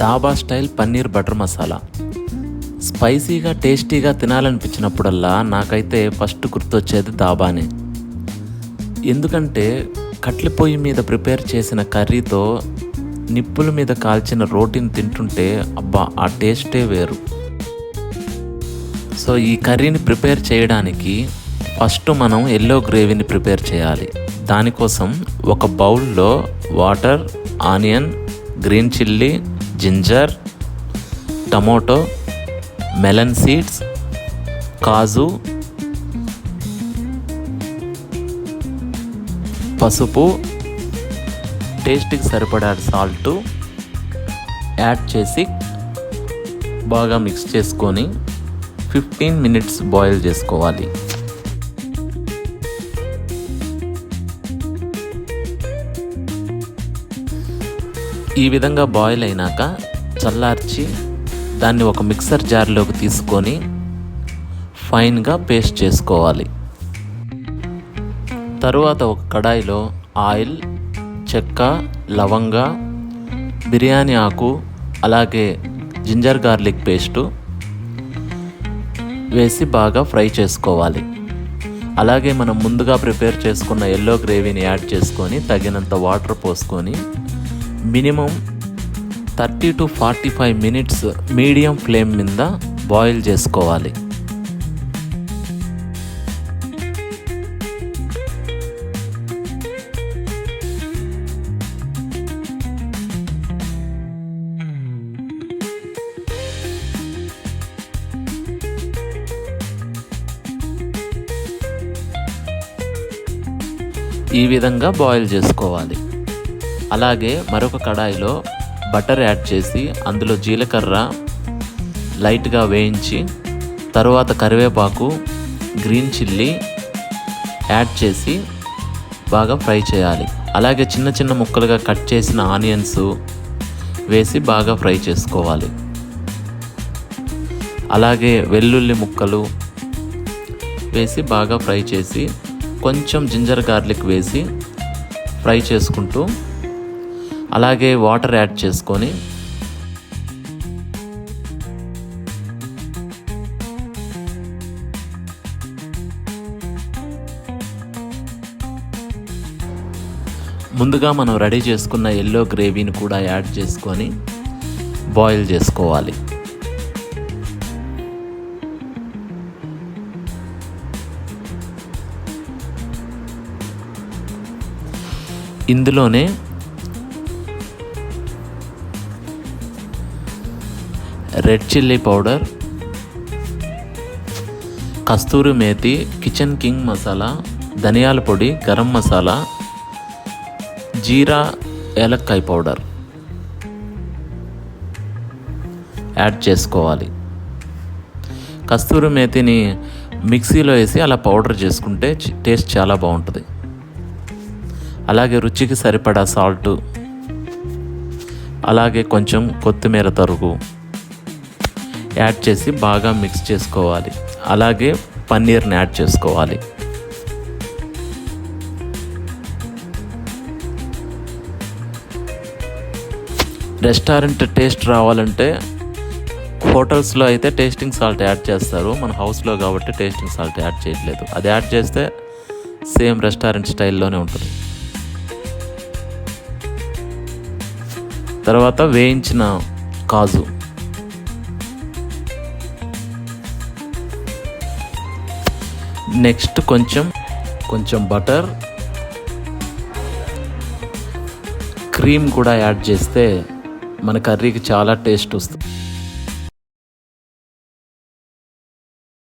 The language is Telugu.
Dhaba style paneer butter masala. స్పైసీగా టేస్టీగా తినాలనిపించినప్పుడల్లా నాకైతే ఫస్ట్ గుర్తొచ్చేది దాబానే. ఎందుకంటే కట్ల పొయ్యి మీద ప్రిపేర్ చేసిన కర్రీతో నిప్పుల మీద కాల్చిన రోటీని తింటుంటే అబ్బా ఆ టేస్టే వేరు. సో ఈ కర్రీని ప్రిపేర్ చేయడానికి ఫస్ట్ మనం ఎల్లో గ్రేవీని ప్రిపేర్ చేయాలి. దానికోసం ఒక బౌల్లో water onion green chilli ginger tomato melon seeds కాజు పసుపు టేస్ట్కి సరిపడా సాల్ట్ యాడ్ చేసి బాగా మిక్స్ చేసుకొని ఫిఫ్టీన్ మినిట్స్ బాయిల్ చేసుకోవాలి. ఈ విధంగా బాయిల్ అయినాక చల్లార్చి దాన్ని ఒక మిక్సర్ జార్లోకి తీసుకొని ఫైన్గా పేస్ట్ చేసుకోవాలి. తరువాత ఒక కడాయిలో ఆయిల్ చెక్క లవంగ బిర్యానీ ఆకు అలాగే జింజర్ గార్లిక్ పేస్టు వేసి బాగా ఫ్రై చేసుకోవాలి. అలాగే మనం ముందుగా ప్రిపేర్ చేసుకున్న ఎల్లో గ్రేవీని యాడ్ చేసుకొని తగినంత వాటర్ పోసుకొని minimum thirty to forty five minutes medium flame మీద బాయిల్ చేసుకోవాలి. ఈ విధంగా బాయిల్ చేసుకోవాలి. అలాగే మరొక కడాయిలో బటర్ యాడ్ చేసి అందులో జీలకర్ర లైట్గా వేయించి తరువాత కరివేపాకు గ్రీన్ చిల్లీ యాడ్ చేసి బాగా ఫ్రై చేయాలి. అలాగే చిన్న చిన్న ముక్కలుగా కట్ చేసిన ఆనియన్స్ వేసి బాగా ఫ్రై చేసుకోవాలి. అలాగే వెల్లుల్లి ముక్కలు వేసి బాగా ఫ్రై చేసి కొంచెం జింజర్ గార్లిక్ వేసి ఫ్రై చేసుకుంటూ అలాగే వాటర్ యాడ్ చేసుకొని ముందుగా మనం రెడీ చేసుకున్న ఎల్లో గ్రేవీని కూడా యాడ్ చేసుకొని బాయిల్ చేసుకోవాలి. ఇందులోనే red chilli powder kasuri methi kitchen king masala ధనియాల పొడి గరం మసాలా జీరా ఏలక్కాయ పౌడర్ యాడ్ చేసుకోవాలి. కస్తూరి మేతిని మిక్సీలో వేసి అలా పౌడర్ చేసుకుంటే టేస్ట్ చాలా బాగుంటుంది. అలాగే రుచికి సరిపడా సాల్ట్ అలాగే కొంచెం కొత్తిమీర తరుగు యాడ్ చేసి బాగా మిక్స్ చేసుకోవాలి. అలాగే పన్నీర్ని యాడ్ చేసుకోవాలి. రెస్టారెంట్ టేస్ట్ రావాలంటే హోటల్స్లో అయితే టేస్టింగ్ సాల్ట్ యాడ్ చేస్తారు. మన హౌస్లో కాబట్టి టేస్టింగ్ సాల్ట్ యాడ్ చేయట్లేదు. అది యాడ్ చేస్తే సేమ్ రెస్టారెంట్ స్టైల్లోనే ఉంటుంది. తర్వాత వేయించిన కాజు. నెక్స్ట్ కొంచెం కొంచెం బటర్. క్రీమ్ కూడా యాడ్ చేస్తే మన కర్రీకి చాలా టేస్ట్ వస్తుంది.